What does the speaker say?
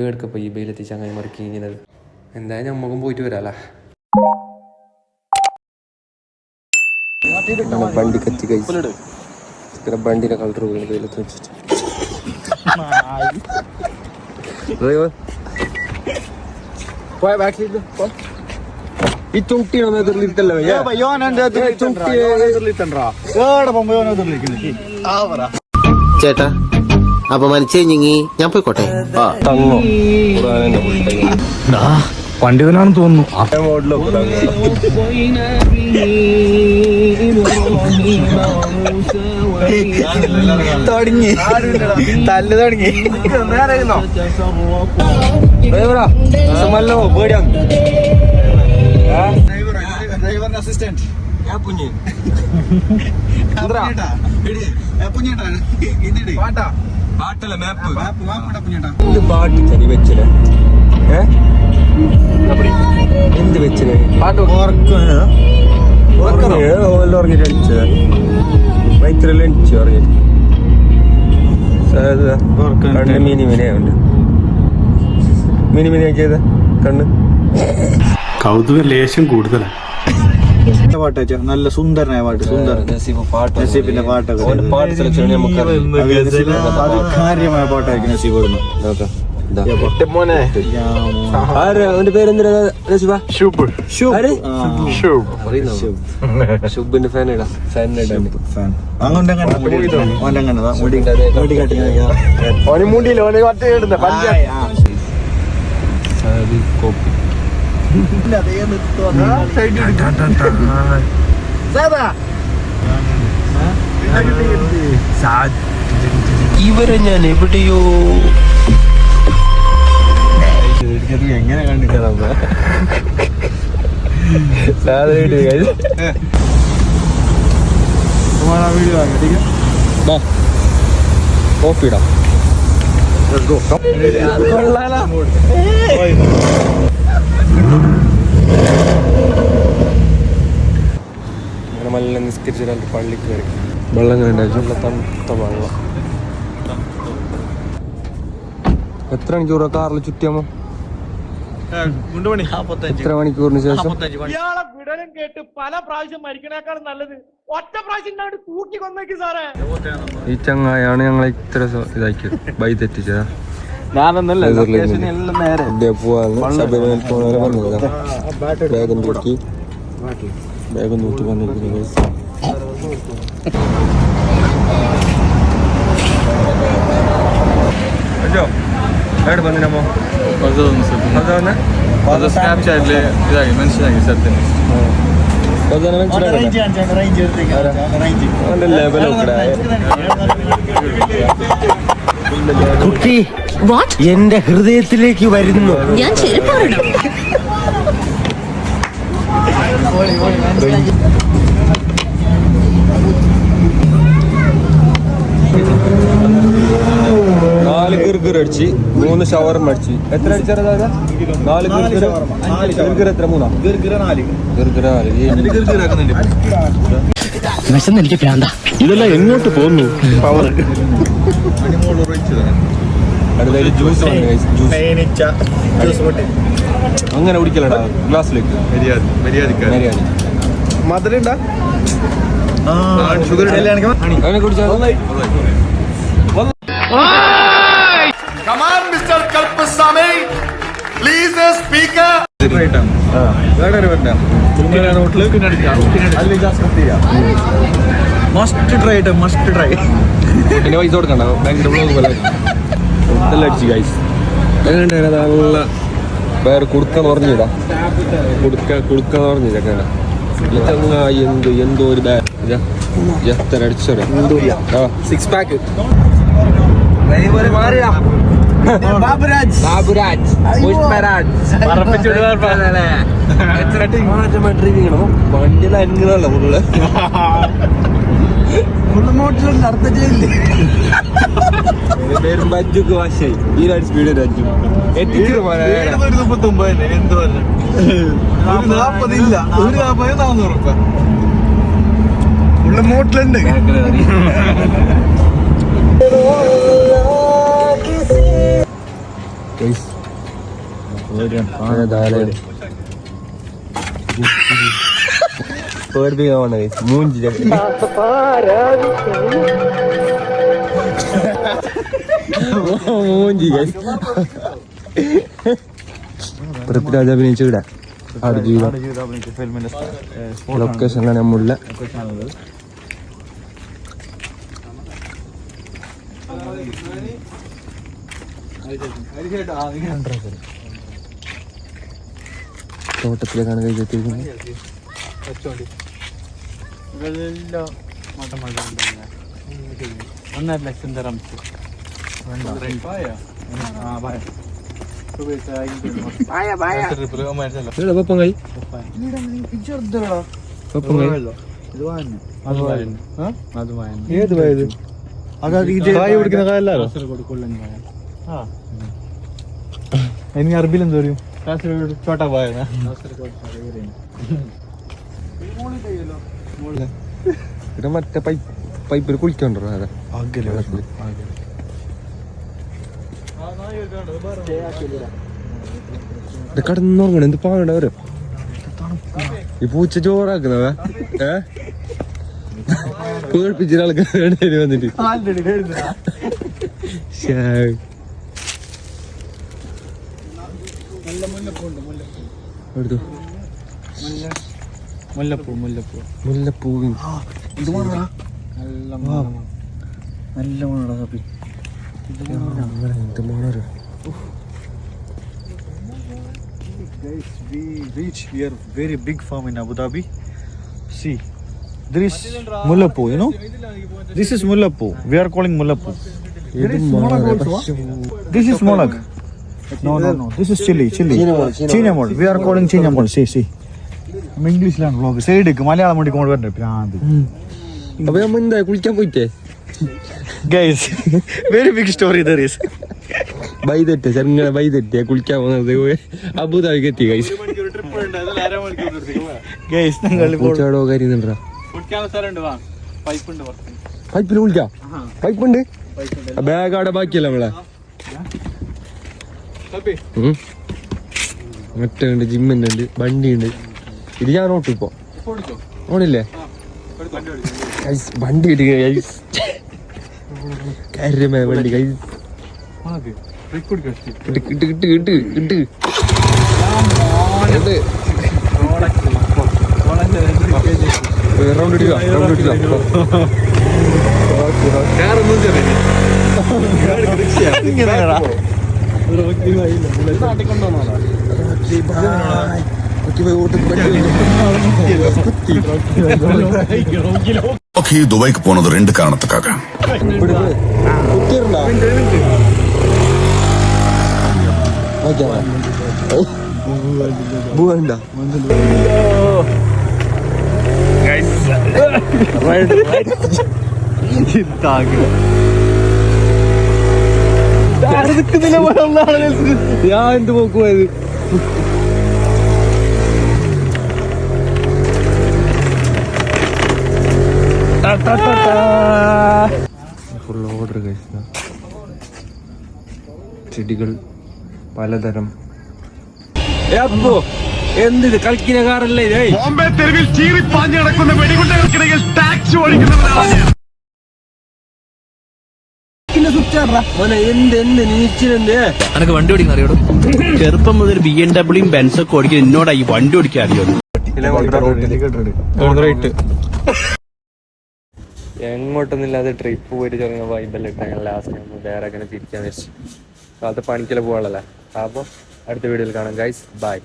ഏടുക്കപ്പോൾ ഈ ബെയിലെത്തി ചങ്ങായി മറിക്കി ഇങ്ങനെ എന്തായാലും നമ്മക്കും പോയിട്ട് വരാല്ലേ വണ്ടി കത്തി കഴിച്ചു വണ്ടിയുടെ കളർ വീണ് വെയിലത്ത് വെച്ചിട്ട് പോയ ബാക്ക് സൈഡിൽ ഈ ചുട്ടിയാണ് എതിർലിട്ടല്ലേ ചേട്ടാ അപമാനിച്ചേ ഞങ്ങി ഞാൻ പോയിക്കോട്ടെ. തങ്ങോ. പണ്ഡിതനാണെന്ന് തോന്നുന്നു. തുടങ്ങി. തല്ല് തുടങ്ങി. ഡ്രൈവറാ സമല്ലോ പേടിയാണ് ഞാൻ പുഞ്ഞ് പാട്ടല്ല മാപ്പ് എന്ത് പാട്ട് ചരി വെച്ചില്ലേ ഏ? എന്ത് വെച്ചില്ലേ പാട്ട് ഓല്ലോ ഉറങ്ങിട്ട് അടിച്ചത് വൈത്തിരെല്ലാം അടിച്ചു ഉറങ്ങിട്ട് കണ്ണ് മിനി മിനിയുണ്ട് മിനി കണ്ണ്. കൗതുക ലേശം കൂടുതലാണ് പാട്ട് വെച്ചാ നല്ല സുന്ദരനായ പാട്ട് സുന്ദർ. നസീബ് പാട്ട് നസീബിന്റെ പാട്ടൊക്കെ. പാട്ട് അത് കാര്യമായ പാട്ടായിരിക്കും നസീബ് ആരാ? അവന്റെ പേരെന്തിനാ? അറിയുന്നോ? ശുഭിന്റെ ഫാൻ ഇടാ. മുടി ഓന്റെ കണ്ടതാ മുടി മുടി കട്ടി ഓന് മുണ്ടിയില്ല ഓന് മറ്റേ ഇടുന്ന കോപ്പി ഇവരെ ഞാൻ എവിടെയോ? എങ്ങനെ കണ്ടിട്ടാ വീഡിയോ കോപ്പി ഇടാം. അങ്ങനെ നല്ല നിസ്കരിച്ച രണ്ട് പള്ളിക്ക് കയറി വെള്ളം കണ്ട നല്ല തണുത്ത വെള്ളം. എത്ര മണിക്കൂറാ കാറിൽ ചുറ്റിയാമോ എത്ര മണിക്കൂറിന് ശേഷം? ഇയാളെ വിടലും കേട്ട് പല പ്രാവശ്യം മരിക്കണേക്കാളും നല്ലത്. ഒറ്റ പ്രാവശ്യം തൂക്കി കൊന്നേക്ക് സാറേ. ഈ ചങ്ങായാണ് ഞങ്ങളെ ഇത്ര ഇതാക്കിയത്. ബൈ തെറ്റിച്ചതാ. ഞാനൊന്നല്ല ബാഗും ബാഗും വന്നിരിക്കുന്നു വാട്ട് എന്റെ ഹൃദയത്തിലേക്ക് വരുന്നു. ഞാൻ ചെരുപ്പാറിടും നാല് ഗിർഗിർ അടിച്ച് മൂന്ന് ഷവർമ അടിച്ച്. എത്ര അടിച്ചാൽ നാല് ഗിർഗിർ ഗിർഗിർ എത്ര? മൂന്നാ? ഗിർഗിർ നാല്. വിശന്ന് എനിക്ക് പ്രാന്ത. ഇതെല്ലാം എങ്ങോട്ട് പോകുന്നു അടുത്തതിൽ ജ്യൂസ് ജ്യൂസ് അങ്ങനെ കുടിക്കലടാ ഗ്ലാസ്സിലേക്ക് മര്യാദ മര്യാദ ഷുഗർ അങ്ങനെ കുടിച്ചാൽ മസ്റ്റ് ട്രൈ മസ്റ്റ് ട്രൈ എന്റെ പൈസ കൊടുക്കണ്ട ബാങ്കിന്റെ ബ്ലോഗ് പോലെ. ഇതെല്ലാം അടിച്ച് ഗൈസ് എങ്ങനെയുണ്ടായിരുന്നു നല്ല വേറെ കുടുക്കെന്ന് പറഞ്ഞിടാ കുടുക്ക കുടുക്കെന്ന് പറഞ്ഞിതൊക്കെ ചങ്ങായി എന്ത് എന്തോ ഒരു ബാ എത്ര അടിച്ചോ സിക്സ് പാക്ക് ബാബുരാജ്. ബാബുരാജ്. പുഷ്പരാജ്. ചെയ്യണം വണ്ടിയിൽ അന്യതല്ല ഫുള്ള്. എന്റെ പേരും ബജ്ജുക്ക് വാശായി ഈ രണ്ട് സ്പീഡ് അഞ്ചു എത്തിച്ചു എന്ത് പറഞ്ഞു? ഒരു നാപ്പതില്ല. ഒരു നാപ്പത് നാന്നൂറ് ഉറുപ്പ ഉള്ള മൂട്ടിലുണ്ട്. പേടിപ്പിക്കാൻ പോണ. മൂഞ്ചി മൂഞ്ചി പൃഥ്വിരാജ് അഭിനയിച്ച ഇവിടെ. ആടുജീവിതം ലൊക്കേഷനിലാണ് നമ്മളുടെ തോട്ടത്തിലേക്കാണ് കഴിച്ചെത്തിയിരിക്കുന്നത് ഒന്നര ലക്ഷം തരാം. ഇവിടെ പപ്പം കൈ. പപ്പം കൈ. ഏത് എനിക്ക് അറബിൽ എന്ത് പറയും കാസർഗോഡ് ചോട്ടാ പോയ മറ്റേ പൈപ്പ് പൈപ്പിൽ കുളിക്കണ്ടോ അതെ. ഇത് കടന്നുറങ്ങണം. എന്ത് പാകണ്ട വരും ഈ പൂച്ച ചോറാക്കുന്നവ ഏ? പേടിപ്പിച്ച ആൾക്കാർ വന്നിട്ട്. മുല്ലപ്പൂ എടുത്തോ. മുല്ലപ്പൂ മുല്ലപ്പൂ. നല്ല മണടാ കപ്പി. എന്ത് മോണോ Guys, we reach here very big farm in Abu Dhabi. See, there is Mullapu, you know? This is Mullapu. We are calling mullapoo. ഇത് Molag also, This is molag. No, no, no. This is chili, chili. Chinamol. We are calling Chinamol. See, see. ഇംഗ്ലീഷിലാണ് vlog സൈഡിക്ക് മലയാളം വേണ്ടി കൊണ്ട് വരണ്ടേ ഭ്രാന്ത് അപ്പൊ നമ്മ എന്താ കുളിക്കാൻ പോയിട്ടേ guys very big story there is ചെറുങ്ങനെ ബൈ തെറ്റേ കുളിക്കാൻ പോകുന്നത്? അബുദാബിക്ക് എത്തി ഗൈസ് ഗൈസ് ഞങ്ങൾ പൈപ്പിൽ കുളിക്കാം? പൈപ്പുണ്ട് ബാഗ് അവിടെ ബാക്കിയല്ല നമ്മളെ. മറ്റേ ഉണ്ട് വണ്ടി ഉണ്ട് ഇത് ഞാൻ ഓട്ടിപ്പോ. ഓണില്ലേ? വണ്ടി കിട്ടി ഗൈസ് കാര്യമേ വണ്ടി ഗൈസ് കിട്ട് കിട്ട് കിട്ട് കിട്ട് കിട്ട് കിട്ട് റൗണ്ട് അടിക്കുക റൗണ്ട് അടിക്കുക ஓகே துபாய்க்கு போனது ரெண்டு காரணத்துக்காக പോവണ്ട ഞാൻ എന്ത് പോക്കുപോയത് ഫുൾ ഓർഡർ കഴിച്ച ചെടികൾ പലതരം. എന്തിത്? കളിക്കുന്ന കാറല്ലേ ഇത്? ബോംബെ തെരുവിൽ ചീറിപ്പാഞ്ഞു കിടക്കുന്ന വെടികുണ്ടകൾക്കിടയിൽ ടാക്സി എന്ത് എന്ത് നീച്ചിലെന്ത്? അനക്ക് വണ്ടി ഓടിക്കാൻ അറിയോ ചെറുപ്പം മുതൽ ബി എം ഡബ്ല്യൂ ബെൻസൊക്കെ ഓടിക്കും എന്നോടാ ഈ വണ്ടി ഓടിക്കാൻ അറിയോ? എങ്ങോട്ടൊന്നുമില്ലാതെ ട്രിപ്പ് പോയിട്ട് ചെറിയ വൈബല്ലേ ഇട്ട്. ലാസ്റ്റ് അങ്ങനെ തിരിക്കാൻ വെച്ചു അത് പണിക്കല പോകാനുള്ള അപ്പോൾ അടുത്ത വീഡിയോയിൽ കാണാം. Guys bye